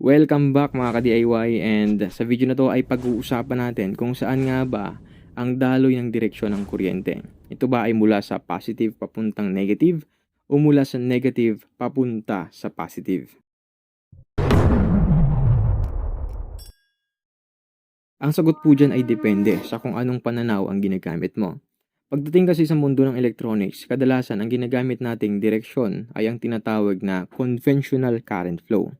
Welcome back mga ka-DIY and sa video na to ay pag-uusapan natin kung saan nga ba ang daloy ng direksyon ng kuryente. Ito ba ay mula sa positive papuntang negative o mula sa negative papunta sa positive? Ang sagot po dyan ay depende sa kung anong pananaw ang ginagamit mo. Pagdating kasi sa mundo ng electronics, kadalasan ang ginagamit nating direksyon ay ang tinatawag na conventional current flow.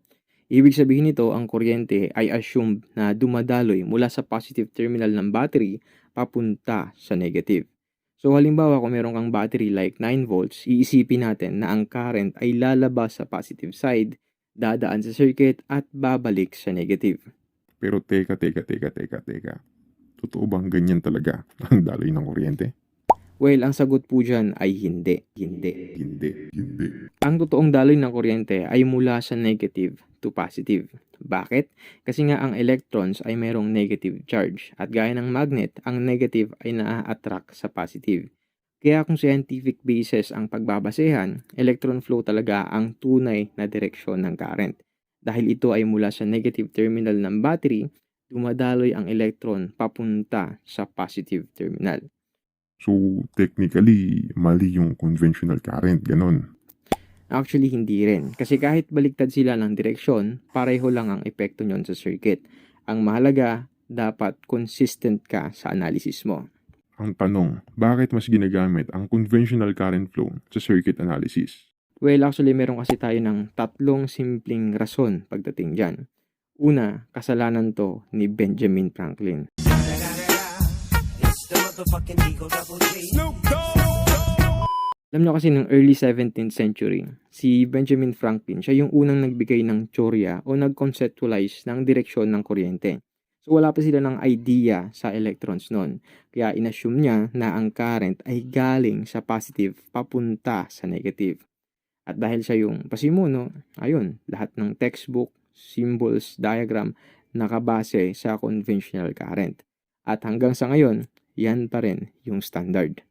Ibig sabihin nito, ang kuryente ay assumed na dumadaloy mula sa positive terminal ng battery papunta sa negative. So halimbawa kung meron kang battery like 9 volts, iisipin natin na ang current ay lalabas sa positive side, dadaan sa circuit at babalik sa negative. Pero teka, teka, teka, teka, teka. Totoo bang ganyan talaga ang daloy ng kuryente? Well, ang sagot po dyan ay hindi. Hindi. Hindi, hindi. Ang totoong daloy ng kuryente ay mula sa negative to positive. Bakit? Kasi nga ang electrons ay mayroong negative charge at gaya ng magnet, ang negative ay naa-attract sa positive. Kaya kung scientific basis ang pagbabasehan, electron flow talaga ang tunay na direksyon ng current. Dahil ito ay mula sa negative terminal ng battery, dumadaloy ang electron papunta sa positive terminal. So, technically, mali yung conventional current, ganon. Actually, hindi rin. Kasi kahit baliktad sila ng direksyon, pareho lang ang epekto nyon sa circuit. Ang mahalaga, dapat consistent ka sa analysis mo. Ang tanong, bakit mas ginagamit ang conventional current flow sa circuit analysis? Well, actually, meron kasi tayo ng tatlong simpleng rason pagdating dyan. Una, kasalanan to ni Benjamin Franklin. Motherfucking Eagle Double G. Alam nyo kasi ng early 17th century, si Benjamin Franklin, siya yung unang nagbigay ng teorya o nag-conceptualize ng direksyon ng kuryente. So wala pa sila ng idea sa electrons noon. Kaya inassume niya na ang current ay galing sa positive papunta sa negative. At dahil siya yung pasimuno, ayun, lahat ng textbook, symbols, diagram, nakabase sa conventional current. At hanggang sa ngayon, yan pa rin yung standard.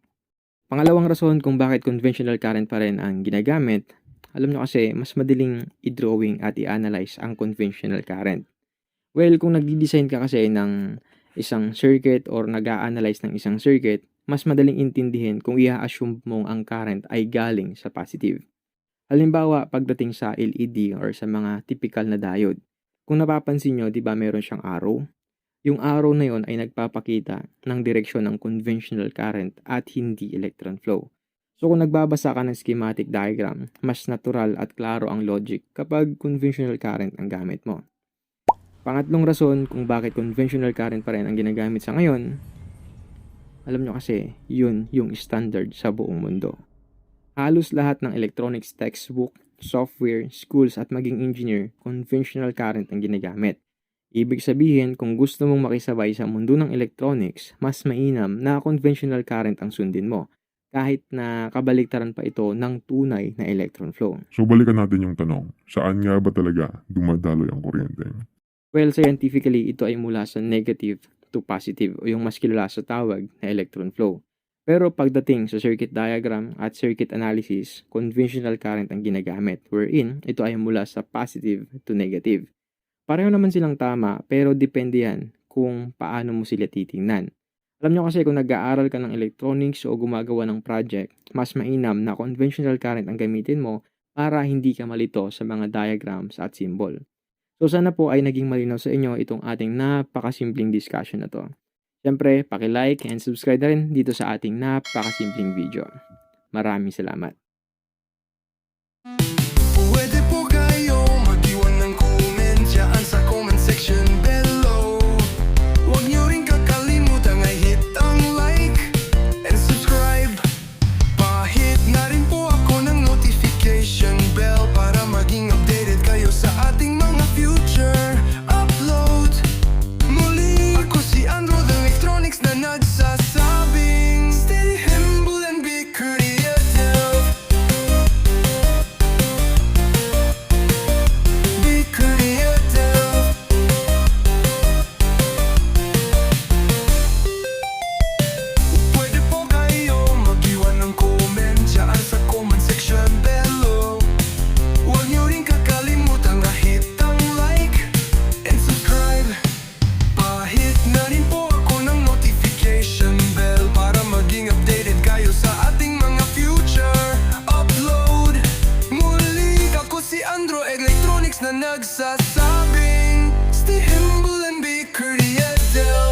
Pangalawang rason kung bakit conventional current pa rin ang ginagamit, alam nyo kasi mas madaling i-drawing at i-analyze ang conventional current. Well, kung nagdi-design ka kasi ng isang circuit or nag analyze ng isang circuit, mas madaling intindihin kung i-assume mong ang current ay galing sa positive. Halimbawa, pagdating sa LED or sa mga typical na diode, kung napapansin nyo, di ba meron siyang arrow? Yung arrow na yon ay nagpapakita ng direksyon ng conventional current at hindi electron flow. So kung nagbabasa ka ng schematic diagram, mas natural at klaro ang logic kapag conventional current ang gamit mo. Pangatlong rason kung bakit conventional current pa rin ang ginagamit sa ngayon, alam nyo kasi, yun yung standard sa buong mundo. Halos lahat ng electronics textbook, software, schools at maging engineer, conventional current ang ginagamit. Ibig sabihin, kung gusto mong makisabay sa mundo ng electronics, mas mainam na conventional current ang sundin mo, kahit na kabaliktaran pa ito ng tunay na electron flow. So, balikan natin yung tanong, saan nga ba talaga dumadaloy ang kuryente? Well, scientifically, ito ay mula sa negative to positive o yung mas kilala sa tawag na electron flow. Pero pagdating sa circuit diagram at circuit analysis, conventional current ang ginagamit wherein ito ay mula sa positive to negative. Pareho naman silang tama pero depende yan kung paano mo sila titingnan. Alam nyo kasi kung nag-aaral ka ng electronics o gumagawa ng project, mas mainam na conventional current ang gamitin mo para hindi ka malito sa mga diagrams at symbol. So sana po ay naging malinaw sa inyo itong ating napakasimpleng discussion na to. Siyempre, like and subscribe na rin dito sa ating napakasimpleng video. Maraming salamat. Not it. nagsasabing Stay humble and be courteous.